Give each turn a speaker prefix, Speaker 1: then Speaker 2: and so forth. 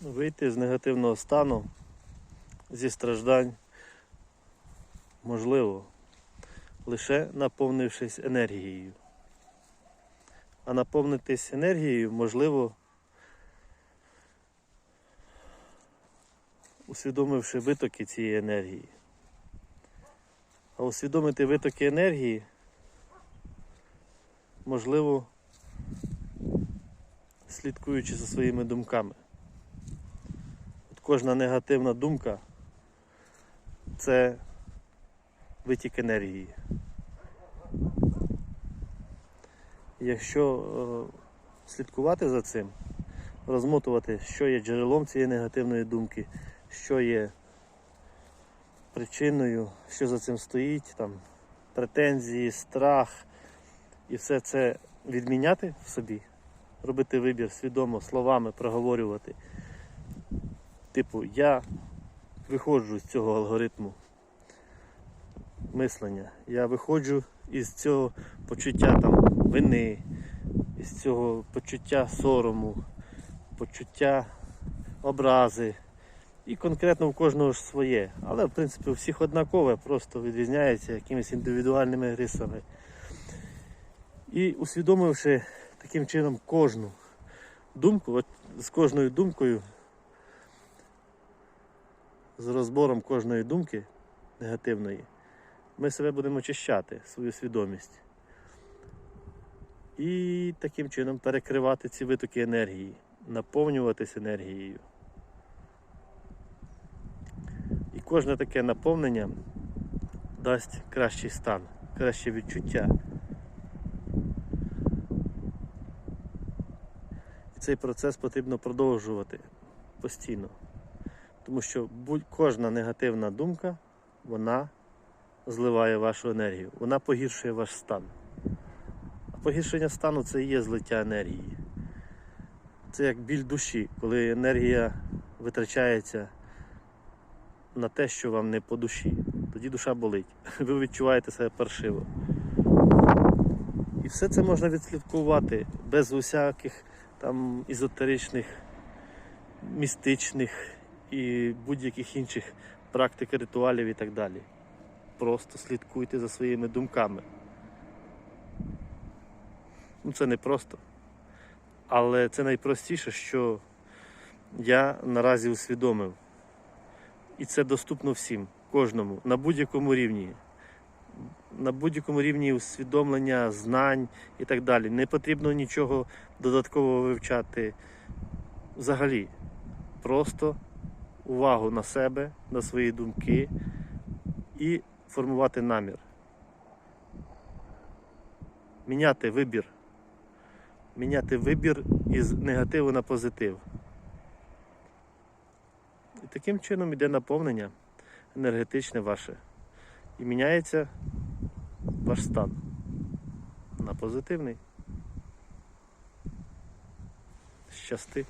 Speaker 1: Вийти з негативного стану, зі страждань можливо, лише наповнившись енергією. А наповнитись енергією можливо, усвідомивши витоки цієї енергії. А усвідомити витоки енергії можливо, слідкуючи за своїми думками. Кожна негативна думка це витік енергії. Якщо е, слідкувати за цим, розмотувати, що є джерелом цієї негативної думки, що є причиною, що за цим стоїть, там, претензії, страх, і все це відміняти в собі, робити вибір свідомо словами проговорювати. Типу, я виходжу з цього алгоритму мислення. Я виходжу із цього почуття там, вини, із цього почуття сорому, почуття образи. І конкретно у кожного ж своє. Але в принципі у всіх однакове, просто відрізняється якимись індивідуальними рисами. І усвідомивши таким чином кожну думку, от з кожною думкою, з розбором кожної думки негативної, ми себе будемо очищати, свою свідомість. І таким чином перекривати ці витоки енергії, наповнюватись енергією. І кожне таке наповнення дасть кращий стан, краще відчуття. І цей процес потрібно продовжувати постійно. Тому що будь кожна негативна думка, вона зливає вашу енергію, вона погіршує ваш стан. А погіршення стану це і є злиття енергії. Це як біль душі, коли енергія витрачається на те, що вам не по душі. Тоді душа болить. Ви відчуваєте себе паршиво. І все це можна відслідкувати без усяких там езотеричних, містичних і будь-яких інших практик, ритуалів і так далі. Просто слідкуйте за своїми думками. Ну, це не просто. Але це найпростіше, що я наразі усвідомив. І це доступно всім, кожному, на будь-якому рівні. На будь-якому рівні усвідомлення, знань і так далі. Не потрібно нічого додатково вивчати. Взагалі, просто увагу на себе, на свої думки і формувати намір. Міняти вибір. Міняти вибір із негативу на позитив. І таким чином йде наповнення енергетичне ваше. І міняється ваш стан на позитивний. Щасти.